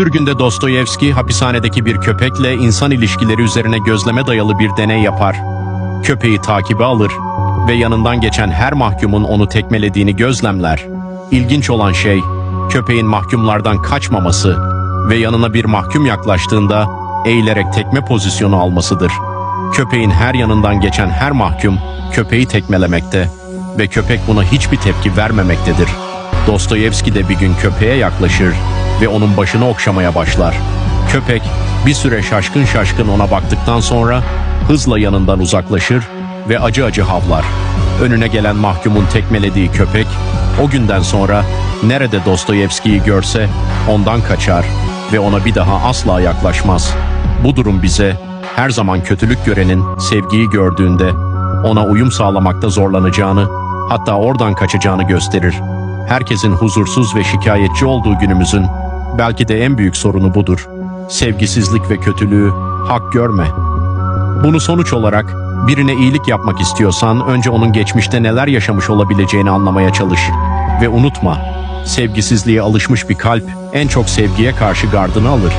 Bir günde Dostoyevski hapishanedeki bir köpekle insan ilişkileri üzerine gözleme dayalı bir deney yapar. Köpeği takibe alır ve yanından geçen her mahkumun onu tekmelediğini gözlemler. İlginç olan şey, köpeğin mahkumlardan kaçmaması ve yanına bir mahkum yaklaştığında eğilerek tekme pozisyonu almasıdır. Köpeğin her yanından geçen her mahkum köpeği tekmelemekte ve köpek buna hiçbir tepki vermemektedir. Dostoyevski de bir gün köpeğe yaklaşır ve onun başını okşamaya başlar. Köpek bir süre şaşkın şaşkın ona baktıktan sonra hızla yanından uzaklaşır ve acı acı havlar. Önüne gelen mahkumun tekmelediği köpek o günden sonra nerede Dostoyevski'yi görse ondan kaçar ve ona bir daha asla yaklaşmaz. Bu durum bize her zaman kötülük görenin sevgiyi gördüğünde ona uyum sağlamakta zorlanacağını, hatta oradan kaçacağını gösterir. Herkesin huzursuz ve şikayetçi olduğu günümüzün belki de en büyük sorunu budur. Sevgisizlik ve kötülüğü hak görme. Bunu sonuç olarak birine iyilik yapmak istiyorsan önce onun geçmişte neler yaşamış olabileceğini anlamaya çalış. Ve unutma, sevgisizliğe alışmış bir kalp en çok sevgiye karşı gardını alır.